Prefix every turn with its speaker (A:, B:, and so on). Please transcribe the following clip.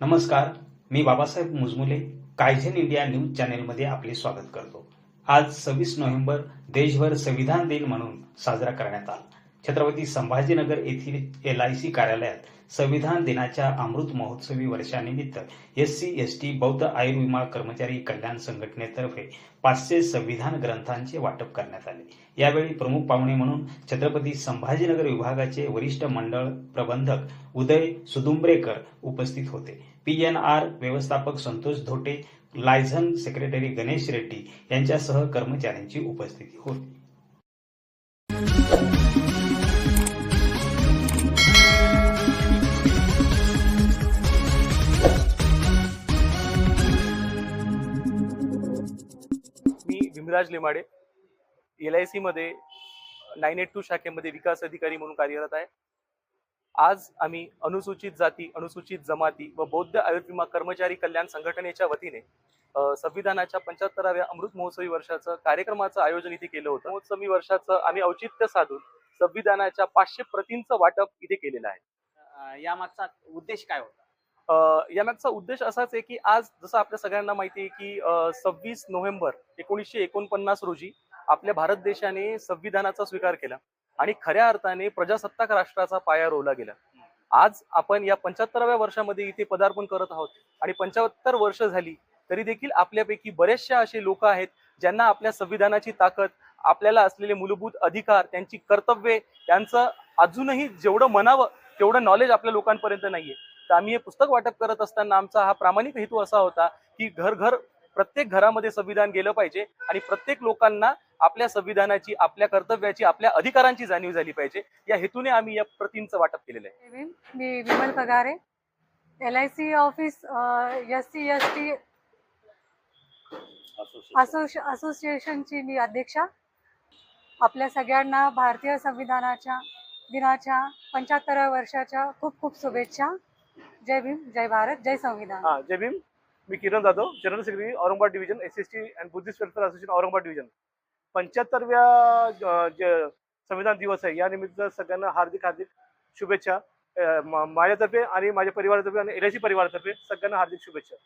A: नमस्कार मी Babasaheb Mujmule Kaizen India news चॅनेलमध्ये आपले स्वागत करतो. आज सव्वीस नोव्हेंबर देशभर संविधान दिन म्हणून साजरा करण्यात आला. छत्रपती संभाजीनगर येथील एल आय सी कार्यालयात संविधान दिनाच्या अमृत महोत्सवी वर्षानिमित्त एस सी एस टी बौद्ध आयुर्विमा कर्मचारी कल्याण संघटनेतर्फे पाचशे संविधान ग्रंथांचे वाटप करण्यात आले. यावेळी प्रमुख पाहुणे म्हणून छत्रपती संभाजीनगर विभागाचे वरिष्ठ मंडळ प्रबंधक उदय सुदुंबरेकर उपस्थित होते. पी एन आर व्यवस्थापक संतोष धोटे लायझन सेक्रेटरी गणेश रेड्डी यांच्यासह कर्मचाऱ्यांची उपस्थिती होती.
B: Bhimraj Lemade L I C मध्ये नाईन एट टू शाखेमध्ये विकास अधिकारी म्हणून कार्यरत आहे. आज आम्ही अनुसूचित जाती अनुसूचित जमाती व बौद्ध आयुर्विमा कर्मचारी कल्याण संघटनेच्या वतीने संविधानाच्या पंच्याहत्तराव्या अमृत महोत्सवी वर्षाचं कार्यक्रमाचं आयोजन इथे केलं होतं. महोत्सवी वर्षाचं आम्ही औचित्य साधून संविधानाच्या पाचशे प्रतींचं वाटप इथे केलेलं आहे.
C: यामागचा उद्देश काय होता?
B: अ, यामागचा उद्देश असाच आहे की आज जसं आपल्या सगळ्यांना माहिती आहे की सव्वीस नोव्हेंबर एकोणीसशे एकोणपन्नास रोजी आपल्या भारत देशाने संविधानाचा स्वीकार केला आणि खऱ्या अर्थाने प्रजासत्ताक राष्ट्राचा पाया रोवला गेला. आज आपण या पंच्याहत्तराव्या वर्षामध्ये इथे पदार्पण करत आहोत आणि पंच्याहत्तर वर्ष झाली तरी देखील आपल्यापैकी बरेचशा असे लोक आहेत ज्यांना आपल्या संविधानाची ताकद आपल्याला असलेले मूलभूत अधिकार त्यांची कर्तव्ये त्यांचं अजूनही जेवढं म्हणावं तेवढं नॉलेज आपल्या लोकांपर्यंत नाहीये. तर आम्ही हे पुस्तक वाटप करत असताना आमचा हा प्रामाणिक हेतू असा होता की घर घर प्रत्येक घरामध्ये संविधान गेलं पाहिजे आणि प्रत्येक लोकांना आपल्या संविधानाची आपल्या कर्तव्याची आपल्या अधिकारांची जाणीव झाली पाहिजे. या हेतूने आम्ही या प्रतींचं वाटप केलेलं आहे.
D: मी मी Vimal Pagare L I C office S C S T असोसिएशनची मी अध्यक्षा. आपल्या सगळ्यांना भारतीय संविधानाच्या दिनाच्या पंच्याहत्तराव्या वर्षाच्या खूप खूप शुभेच्छा. जय भीम जय भारत जय संविधान.
B: हा जय भीम. मी Kiran Jadhav general secretary Aurangabad division S S T and Buddhist welfare association Aurangabad division पंच्याहत्तरव्या जे संविधान दिवस आहे या निमित्त सगळ्यांना हार्दिक हार्दिक शुभेच्छा. माझ्यातर्फे आणि माझ्या परिवारातर्फे आणि एल आय सी परिवारातर्फे सगळ्यांना हार्दिक शुभेच्छा.